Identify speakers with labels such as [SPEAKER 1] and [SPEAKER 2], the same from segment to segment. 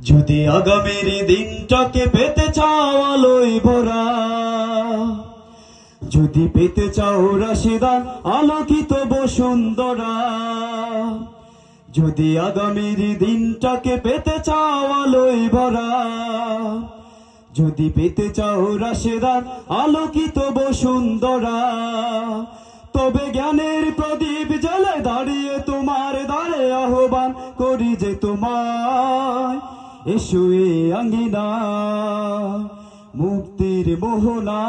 [SPEAKER 1] যদি আগামীর দিনটাকে পেতে চাও ভরা, যদি পেতে চাও রাশিদার আলোকিত বসুন্ধরা, যদি আগামীর দিনটাকে পেতে চাও ভরা, যদি পেতে চাও রাশেদার আলোকিত বসুন্ধরা, তবে জ্ঞানের প্রদীপ জ্বালে দাঁড়িয়ে তোমার দ্বারে আহ্বান করি যে তোমায় এসো এ আঙ্গিনা মুক্তির মোহনা।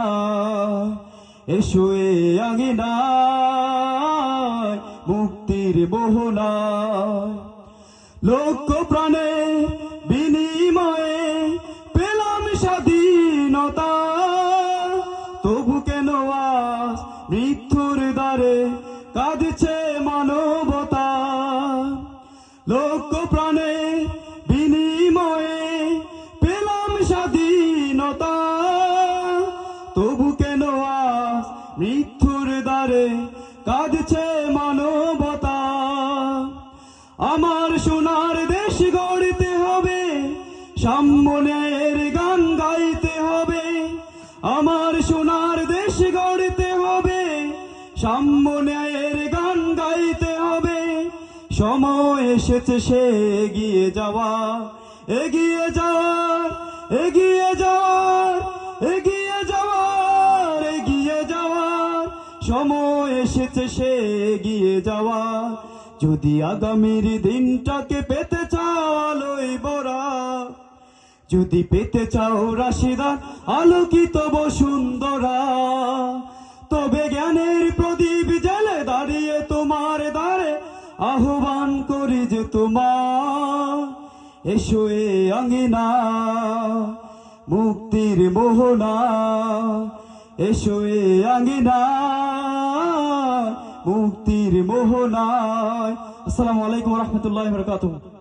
[SPEAKER 1] এসো এ আঙ্গিনা মুক্তির মোহনা। লক্ষ প্রাণে বিনিময়ে পেলাম স্বাধীনতা। তবু কেন আজ মৃত্যুর দ্বারে কাঁদছে মানবতা স্বাধীনতা, তবু কেন মৃত্যুর দ্বারে কাঁদছে মানবতা? আমার সোনার দেশ হবে গান গাইতে হবে। আমার সোনার দেশ গড়তে হবে সাম্যের গান গাইতে হবে। সময় এসেছে, সে এগিয়ে যাওয়া, এগিয়ে যাওয়ার এগিয়ে যাওয়ার এগিয়ে যাওয়ার এগিয়ে যাওয়ার, সময় এসেছে, সে এগিয়ে যাওয়া যদি আগামীর দিনটাকে পেতে চাও আলোয় বরা যদি পেতে চাও রাশিদার আলোকিত বসুন্ধরা, তবে জ্ঞানের প্রদীপ জেলে দাঁড়িয়ে তোমার দ্বারে আহ্বান করি যে তোমার, এসো এ আঙ্গিনা মুক্তির মোহনা এসো এ আঙ্গিনা মুক্তির মোহনায়। আসসালামু আলাইকুম রহমতুল্লাহ বরকাতুহ।